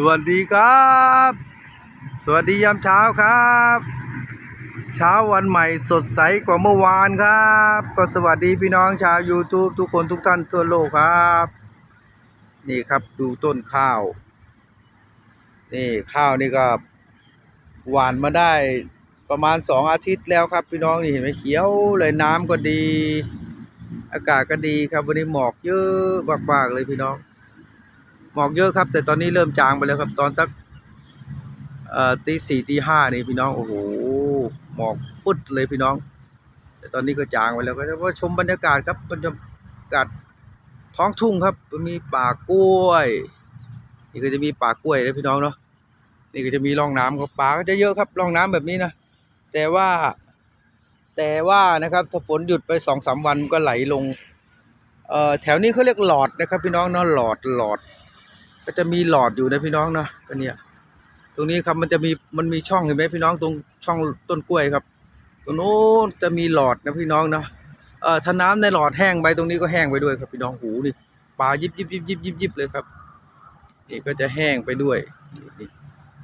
สวัสดีครับ สวัสดียามเช้าครับ เช้าวันใหม่สดใสกว่าเมื่อวานครับ ก็สวัสดีพี่น้องชาว YouTube ทุกคนทุกท่านทั่วโลกครับ นี่ครับดูต้นข้าว นี่ข้าวนี่ก็หวานมาได้ประมาณสองอาทิตย์แล้วครับ พี่น้องนี่เห็นไหมเขียวเลยน้ำก็ดี อากาศก็ดีครับวันนี้หมอกเยอะมากๆเลยพี่น้อง หมอกเยอะครับ แต่ตอนนี้เริ่มจางไปแล้วครับ ตอนสักตีสี่ตีห้านี่พี่น้องโอ้โหหมอกปึ๊ดเลยพี่น้อง แต่ตอนนี้ก็จางไปแล้วก็จะว่าชมบรรยากาศครับบรรยากาศท้องทุ่งครับมีป่ากล้วยนี่ก็จะมีป่ากล้วยนะพี่น้องเนาะนี่ก็จะมีร่องน้ำครับป่าก็จะเยอะครับร่องน้ำแบบนี้นะแต่ว่าแต่ว่านะครับถ้าฝนหยุดไปสองสามวันก็ไหลลงเอ่อแถวนี้เขาเรียกหลอดนะครับ พี่น้องเนาะหลอดหลอด ก็จะมีหลอดอยู่นะพี่น้องเนาะก็เนี่ย ตรงนี้ครับมันจะมีมันมีช่องเห็นไหมพี่น้องตรงช่องต้นกล้วยครับ ตรงโน้นจะมีหลอดนะพี่น้องเนาะเอ่อถ้าน้ำในหลอดแห้งไปตรงนี้ก็แห้งไปด้วยครับพี่น้องหูนี่ปลายิบยิบยิบยิบยิบยิบเลยครับนี่ก็จะแห้งไปด้วย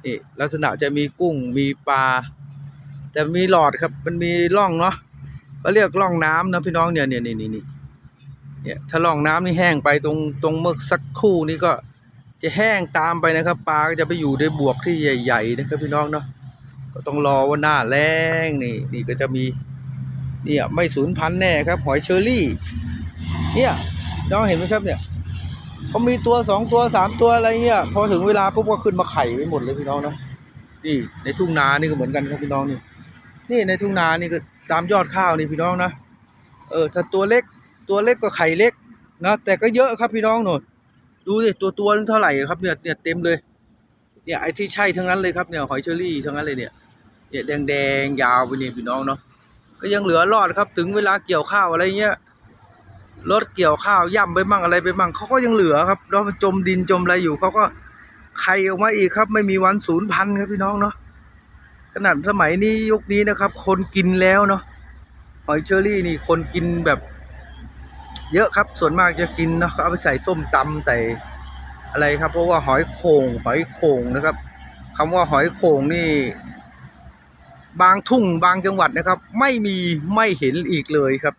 นี่ลักษณะจะมีกุ้งมีปลาแต่มีหลอดครับมันมีร่องเนาะก็เรียกร่องน้ำนะพี่น้องเนี่ยเนี่ยนี่นี่เนี่ยถ้าร่องน้ำนี่แห้งไปตรงตรงเมื่อสักครู่นี้ก็ จะแห้งตามไปนะครับ ปลาก็จะไปอยู่ในบวกที่ใหญ่ ๆ นะครับพี่น้องเนาะก็ต้องรอว่าหน้าแรงนี่นี่ก็จะมีเนี่ยไม่สูญพันธุ์แน่ครับ หอยเชอรี่ เนี่ยน้องเห็นไหมครับเนี่ยเขามีตัวสองตัวสามตัวอะไรเงี้ยพอถึงเวลาปุ๊บก็ขึ้นมาไข่ไปหมดเลยพี่น้องเนาะนี่ในทุ่งนานี่ก็เหมือนกันครับพี่น้องนี่นี่ในทุ่งนานี่ก็ตามยอดข้าวนี่พี่น้องนะเออถ้าตัวเล็กตัวเล็กก็ไข่เล็กนะแต่ก็เยอะครับพี่น้องหนู ดูสิตัวตัวนึงเท่าไหร่ครับเนี่ยเนี่ยเต็มเลยเนี่ยไอ้ที่ใช่ทั้งนั้นเลยครับเนี่ยหอยเชอรี่ทั้งนั้นเลยเนี่ยเนี่ยแดงแดงๆยาวไปเนี่ยพี่น้องเนาะก็ยังเหลือรอดครับ ถึงเวลาเกี่ยวข้าวอะไรเงี้ยรถเกี่ยวข้าวย่ำไปมั่งอะไรไปมั่งเขาก็ยังเหลือครับแล้วมันจมดินจมอะไรอยู่เขาก็ไข่ออกมาอีกครับ ไม่มีวันสูญพันครับพี่น้องเนาะขนาดสมัยนี้ยุคนี้นะครับ คนกินแล้วเนาะหอยเชอรี่นี่คนกินแบบ เยอะครับส่วนมากจะกินเนาะเอาไปใส่ส้มตำใส่อะไรครับ เพราะว่าหอยโข่งหอยโข่งนะครับคำว่าหอยโข่งนี่ บางทุ่งบางจังหวัดนะครับ ไม่มีไม่เห็นอีกเลยครับ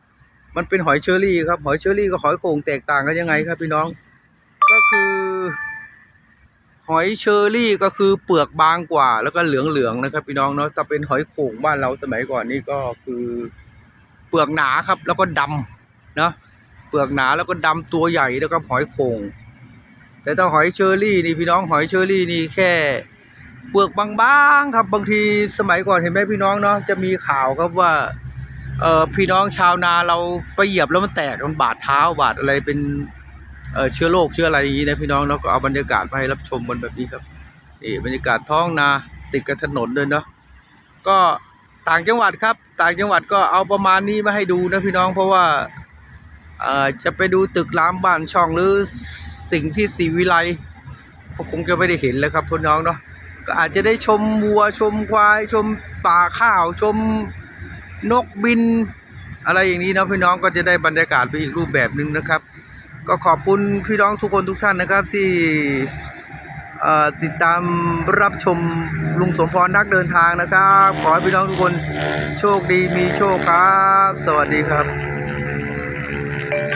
มันเป็นหอยเชอรี่ครับหอยเชอรี่กับหอยโข่งแตกต่างกันยังไงครับพี่น้อง ก็คือ หอยเชอรี่ก็คือเปลือกบางกว่า แล้วก็เหลืองๆนะครับ พี่น้องเนาะถ้าเป็นหอยโข่งบ้านเราสมัยก่อนนี่ก็คือ เปลือกหนาครับ แล้วก็ดำเนาะ เปลือกหนาแล้วก็ดำตัวใหญ่แล้วก็หอยโข่งแต่ถ้าหอยเชอรี่นี่พี่น้องหอยเชอรี่นี่แค่เปลือกบางๆครับบางทีสมัยก่อนเห็นไหมพี่น้องเนาะจะมีข่าวครับว่าเออพี่น้องชาวนาเราไปเหยียบแล้วมันแตกมันบาดเท้าบาดอะไรเป็นเออเชื้อโรคเชื้ออะไรอย่างนี้นะพี่น้องเนาะก็เอาบรรยากาศมาให้รับชมกันแบบนี้ครับนี่บรรยากาศท้องนาติดกับถนนเลยเนาะก็ต่างจังหวัดครับ ต่างจังหวัดก็เอาประมาณนี้มาให้ดูนะพี่น้องเพราะว่า จะไปดูตึกรามบ้านช่องหรือสิ่งที่ศรีวิไลก็คงจะไม่ได้เห็นแล้วครับพี่น้องเนาะก็อาจจะได้ชมวัวชมควาย ชมป่าข้าวชมนกบิน อะไรอย่างนี้นะพี่น้องก็จะได้บรรยากาศไปอีกรูปแบบหนึ่งนะครับ ก็ขอบคุณพี่น้องทุกคนทุกท่านนะครับที่ติดตามรับชมลุงสมพรนักเดินทางนะครับ ขอให้พี่น้องทุกคนโชคดีมีโชคครับ สวัสดีครับ